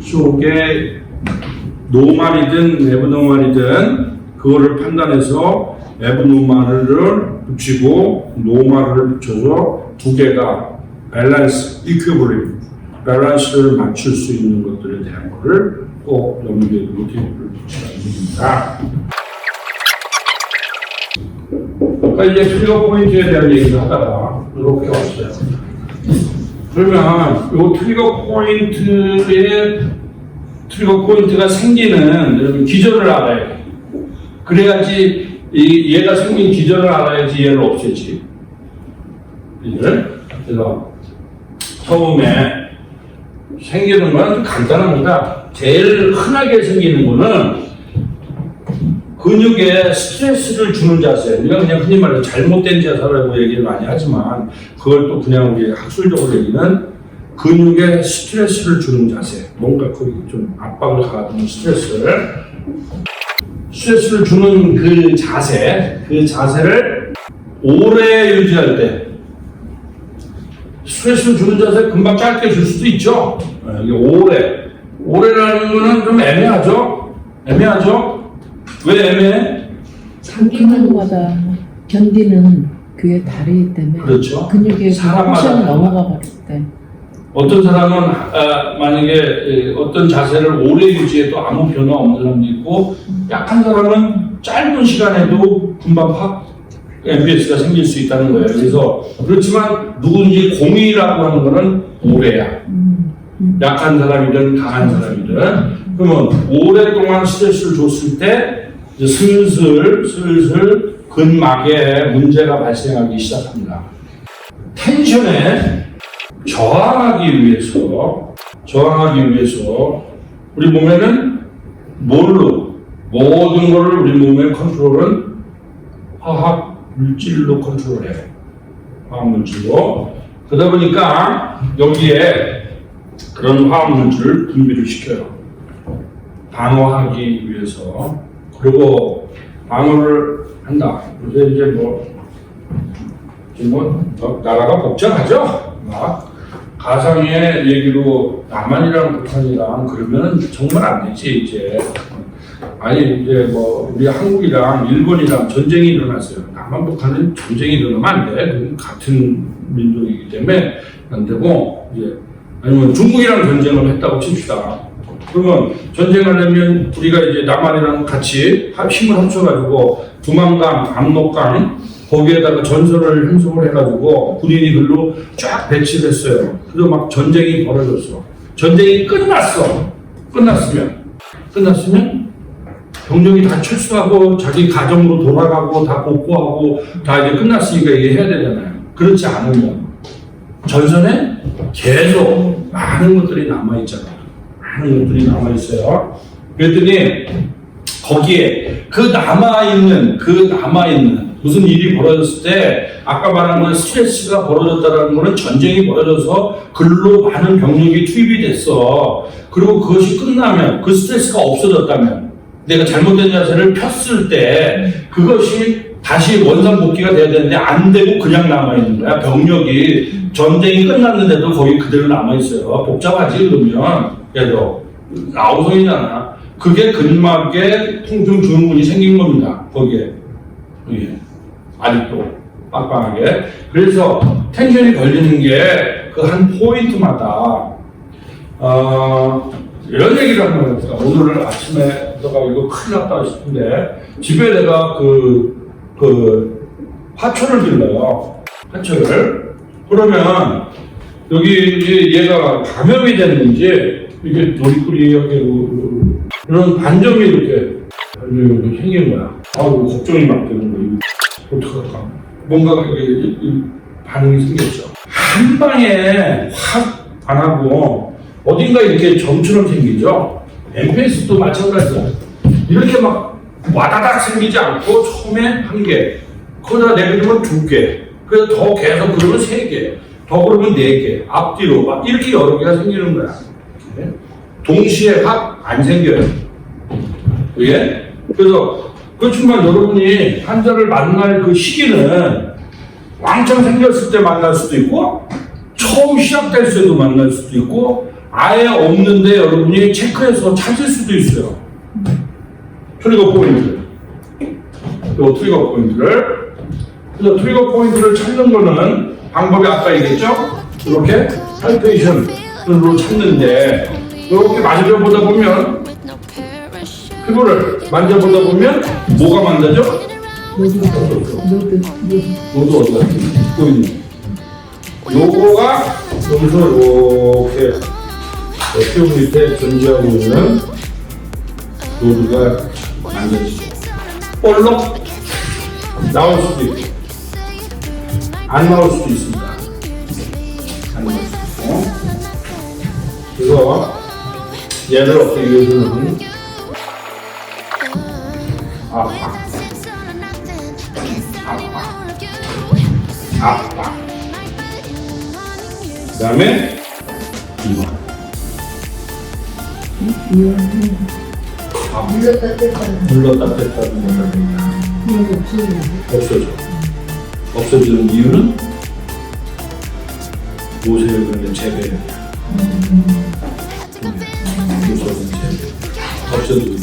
쪽에 노말이든 내부 노말이든 그거를 판단해서 내부 노말을 붙이고 노말을 붙여서 두 개가 밸런스, 이큐브리 밸런스를 맞출 수 있는 것들에 대한 거를 꼭 염두에 두고 테이블을 붙여야 됩니다. 그러니까 이제 트리거 포인트에 대한 얘기를 하다가 이렇게 왔어요. 그러면 이 트리거 포인트의 트리거 포인트가 생기는 여러분 기전을 알아야 돼. 그래야지 이 얘가 생긴 기전을 알아야지 얘를 없애지. 그래서 처음에 생기는 건 간단합니다. 제일 흔하게 생기는 거는 근육에 스트레스를 주는 자세. 우리가 그냥 흔히 말해서 잘못된 자세라고 얘기를 많이 하지만 그걸 또 그냥 우리 학술적으로 얘기는 근육에 스트레스를 주는 자세. 뭔가 거기 좀 압박을 가하는 스트레스를 스트레스를 주는 그 자세, 그 자세를 오래 유지할 때 스트레스를 주는 자세 금방 짧게 줄 수도 있죠. 네, 이게 오래. 오래라는 거는 좀 애매하죠? 애매하죠? 왜 애매해? 근육마다 견디는 그게 다르기 때문에 그렇죠. 근육의 그 사람마다 넘어가 버릴 때 어떤 사람은 아, 만약에 에, 어떤 자세를 오래 유지해도 아무 변화 없는 사람도 있고 약한 사람은 짧은 시간에도 금방 확 MBS가 생길 수 있다는 거예요. 그래서 그렇지만 누군지 공이라고 하는 거는 오래야. 음, 음. 약한 사람이든 강한 사람이든 그러면 오랫동안 스트레스를 줬을 때 슬슬 슬슬 근막에 문제가 발생하기 시작합니다. 텐션에 저항하기 위해서 저항하기 위해서 우리 몸에는 뭘로 모든 것을 우리 몸의 컨트롤은 화학 물질로 컨트롤해. 화학 물질로. 그러다 보니까 여기에 그런 화학 물질을 분비를 시켜요. 방어하기 위해서. 그리고 방어를 한다. 그래서 이제 뭐, 지금 뭐, 어, 나라가 복잡하죠? 막, 가상의 얘기로 남한이랑 북한이랑 그러면 정말 안 되지, 이제. 아니, 이제 뭐, 우리 한국이랑 일본이랑 전쟁이 일어났어요. 남한, 북한은 전쟁이 일어나면 안 돼. 같은 민족이기 때문에 안 되고, 이제, 아니면 중국이랑 전쟁을 했다고 칩시다. 그러면 전쟁하려면 우리가 이제 남한이랑 같이 합- 힘을 합쳐가지고 두만강, 압록강 거기에다가 전선을 형성을 해가지고 군인이 글로 쫙 배치를 했어요. 그래서 막 전쟁이 벌어졌어. 전쟁이 끝났어. 끝났으면 끝났으면 병력이 다 철수하고 자기 가정으로 돌아가고 다 복구하고 다 이제 끝났으니까 이게 해야 되잖아요. 그렇지 않으면 전선에 계속 많은 것들이 남아 있잖아요. 많은 것들이 남아있어요. 그랬더니 거기에 그 남아있는, 그 남아있는 무슨 일이 벌어졌을 때 아까 말한 건 스트레스가 벌어졌다는 거는 전쟁이 벌어져서 글로 많은 병력이 투입이 됐어. 그리고 그것이 끝나면 그 스트레스가 없어졌다면 내가 잘못된 자세를 폈을 때 그것이 다시 원상 복귀가 돼야 되는데 안 되고 그냥 남아있는 거야. 병력이 전쟁이 끝났는데도 거기 그대로 남아있어요. 복잡하지 그러면 그래도 아우성이잖아. 그게 근막에 통증 증후군이 생긴 겁니다. 거기에. 예. 아직도 빡빡하게. 그래서 텐션이 걸리는 게 그 한 포인트마다 어, 이런 얘기를 한번 해볼까. 오늘 아침에 내가 이거 큰일 났다 싶은데 집에 내가 그, 그 화초를 길러요. 화초를. 그러면 여기 이제 얘가 감염이 됐는지 이게 놀이꾸리하게 그런 반점이 이렇게 이렇게 생긴 거야. 아우 걱정이 막 되는 거야. 이거 어떡할까? 뭔가 이게 반응이 생겼죠. 한 방에 확 안 하고 어딘가 이렇게 점처럼 생기죠. MPS도 마찬가지야. 이렇게 막 와다닥 생기지 않고 처음에 한 개, 거기다 내리면 두 개, 그래서 더 계속 그러면 세 개, 더 그러면 네 개, 앞뒤로 막 이렇게 여러 개가 생기는 거야. 네? 동시에 확 안 생겨요. 예? 그래서 그렇지만 여러분이 환자를 만날 그 시기는 왕창 생겼을 때 만날 수도 있고 처음 시작될 때도 만날 수도 있고 아예 없는데 여러분이 체크해서 찾을 수도 있어요. 트리거 포인트. 요 트리거 포인트를. 그래서 트리거 포인트를 찾는 거는 방법이 아까 얘기했죠? 이렇게 팔페이션으 로 찾는데 이렇게 만져보다 보면 피부를 만져보다 보면 뭐가 만져져? 모두 어디가 보이는 요거가 여기서 이렇게 피부 밑에 존재하고 있는 노드가 만져지죠. 볼록? 나올 수도 있고 안 나올 수도 있습니다. 안 나올 수도 래서 얘를 어떻게 이해주는 아빠 아빠 그 다음에 이거. 이완해 물렀다 뗐다 눌렀다 뺐다 눌렀다 뺐다 그런 거 없어요 없어져. 없어지는 이유는? 모세에 걸린 재배야 모세는 재배 없 이유로